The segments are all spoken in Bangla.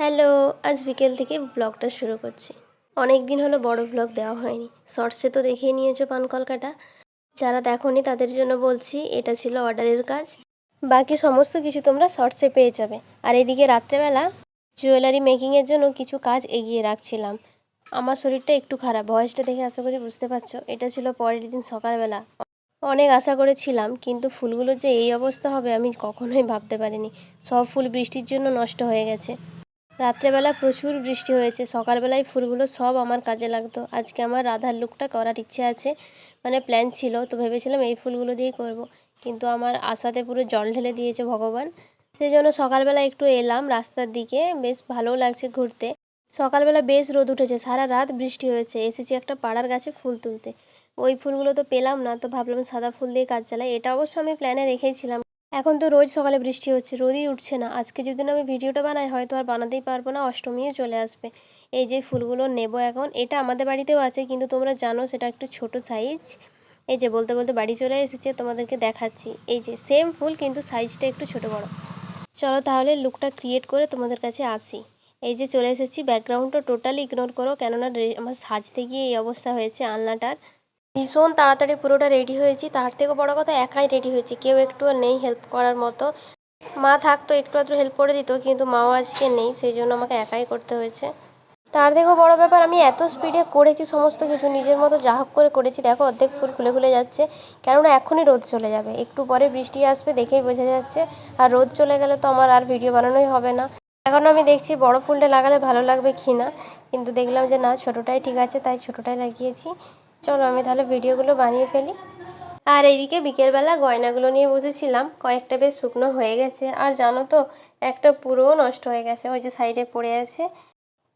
হ্যালো, আজ বিকেল থেকে ব্লগটা শুরু করছি। অনেক দিন হলো বড় ব্লগ দেওয়া হয়নি। শর্টসে তো দেখিয়ে নিয়েছো পান কলকাটা। যারা দেখোনি তাদের জন্য বলছি, এটা ছিল অর্ডারের কাজ। বাকি সমস্ত কিছু তোমরা শর্টসে পেয়ে যাবে। আর এদিকে রাত্রেবেলা জুয়েলারি মেকিংয়ের জন্য কিছু কাজ এগিয়ে রাখছিলাম। আমার শরীরটা একটু খারাপ, ভয়েসটা দেখে আশা করি বুঝতে পারছ। এটা ছিল পরের দিন সকালবেলা। অনেক আশা করেছিলাম, কিন্তু ফুলগুলোর যে এই অবস্থা হবে আমি কখনোই ভাবতে পারিনি। সব ফুল বৃষ্টির জন্য নষ্ট হয়ে গেছে। রাত্রেবেলা প্রচুর বৃষ্টি হয়েছে, সকালবেলায় ফুলগুলো সব আমার কাজে লাগতো। আজকে আমার রাধার লুকটা করার ইচ্ছে আছে মানে প্ল্যান ছিল, তো ভেবেছিলাম এই ফুলগুলো দিয়েই করব। কিন্তু আমার আশাতে পুরো জল ঢেলে দিয়েছে ভগবান। সেই জন্য সকালবেলা একটু এলাম রাস্তার দিকে, বেশ ভালোও লাগছে ঘুরতে। সকালবেলা বেশ রোদ উঠেছে, সারা রাত বৃষ্টি হয়েছে, এসেছি একটা পাড়ার গাছে ফুল তুলতে। ওই ফুলগুলো তো পেলাম না, তো ভাবলাম সাদা ফুল দিয়ে কাজ চালাই। এটা অবশ্য আমি প্ল্যানে রেখেছিলাম। এখন তো রোজ সকালে বৃষ্টি হচ্ছে, রোদই উঠছে না। আজকে যদি আমি ভিডিওটা বানাই, হয়তো আর বানাতেই পারব না, অষ্টমীও চলে আসবে। এই যে ফুলগুলো নেব এখন, এটা আমাদের বাড়িতেও আছে, কিন্তু তোমরা জানো সেটা একটু ছোট সাইজ এই যে বলতে বলতে বাড়ি চলে এসেছে, তোমাদেরকে দেখাচ্ছি। এই যে সেম ফুল, কিন্তু সাইজটা একটু ছোট বড়। চলো তাহলে লুকটা ক্রিয়েট করে তোমাদের কাছে আসি। এই যে চলে এসেছি ব্যাকগ্রাউন্ডটা টোটালি ইগনোর করো, কেননা আমার সাজতে গিয়ে এই অবস্থা হয়েছে আলনাটার। ভীষণ তাড়াতাড়ি পুরোটা রেডি হয়েছি। তার থেকে বড় কথা, একাই রেডি হয়েছি। কেউ একটু নেই হেল্প করার মতো। মা থাকতো, একটু আধটু হেল্প করে দিত, কিন্তু মাও আজকে নেই, সেই জন্য আমাকে একাই করতে হয়েছে। তার থেকেও বড় ব্যাপার, আমি এত স্পিডে করেছি সমস্ত কিছু, নিজের মতো যা হোক করে করেছি। দেখো, অর্ধেক ফুল খুলে খুলে যাচ্ছে। কেননা এখনই রোদ চলে যাবে। একটু পরে বৃষ্টি আসবে দেখেই বোঝা যাচ্ছে। আর রোদ চলে গেলে তো আমার আর ভিডিও বানানোই হবে না। এখন আমি দেখছি বড় ফুলটা লাগালে ভালো লাগবে কি না? কিন্তু দেখলাম যে না, ছোটোটাই ঠিক আছে, তাই ছোটোটাই লাগিয়েছি। চলো আমি তাহলে ভিডিওগুলো বানিয়ে ফেলি। আর এইদিকে বিকেলবেলা গয়নাগুলো নিয়ে বসেছিলাম, কয়েকটা বেশ শুকনো হয়ে গেছে। আর জানো তো, একটা পুরোও নষ্ট হয়ে গেছে, ওই যে সাইডে পড়ে আছে।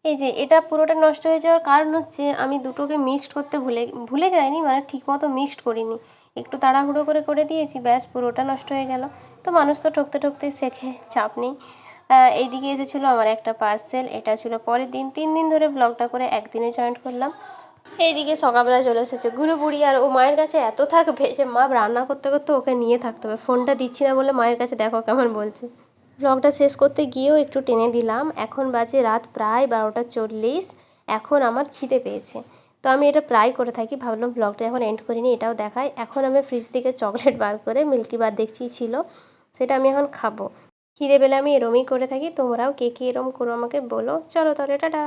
এই যে, এটা পুরোটা নষ্ট হয়ে যাওয়ার কারণ হচ্ছে, আমি দুটোকে মিক্সড করতে ভুলে ভুলে যাইনি মানে ঠিকমতো মিক্সড করিনি। একটু তাড়াহুড়ো করে করে দিয়েছি, ব্যাস পুরোটা নষ্ট হয়ে গেল। তো মানুষ তো ঠকতে ঠকতেই শেখে, চাপ নেই। এইদিকে এসেছিল আমার একটা পার্সেল এটা ছিল পরের দিন। তিন দিন ধরে ব্লগটা করে একদিনে জয়েন্ট করলাম। এইদিকে সকালবেলা চলে এসেছে। গুরু বুড়ি আর ও মায়ের কাছে এত থাকবে যে মা রান্না করতে করতে ওকে নিয়ে থাকতে হবে। ফোনটা দিচ্ছি না বলে মায়ের কাছে দেখো কেমন বলছে। ব্লগটা শেষ করতে গিয়েও একটু টেনে দিলাম। এখন বাজে রাত প্রায় বারোটা চল্লিশ। এখন আমার খিদে পেয়েছে। তো আমি এটা প্রায় করে থাকি। ভাবলাম ব্লগটা এখন এন্ড করিনি, এটাও দেখাই। এখন আমি ফ্রিজ থেকে চকলেট বার করে মিল্কি বার দেখছি ছিল, সেটা আমি এখন খাব। খিদে পেলে আমি এরমই করে থাকি। তোমরাও কে কে এরম করো আমাকে বলো। চলো তাহলে, টাটা।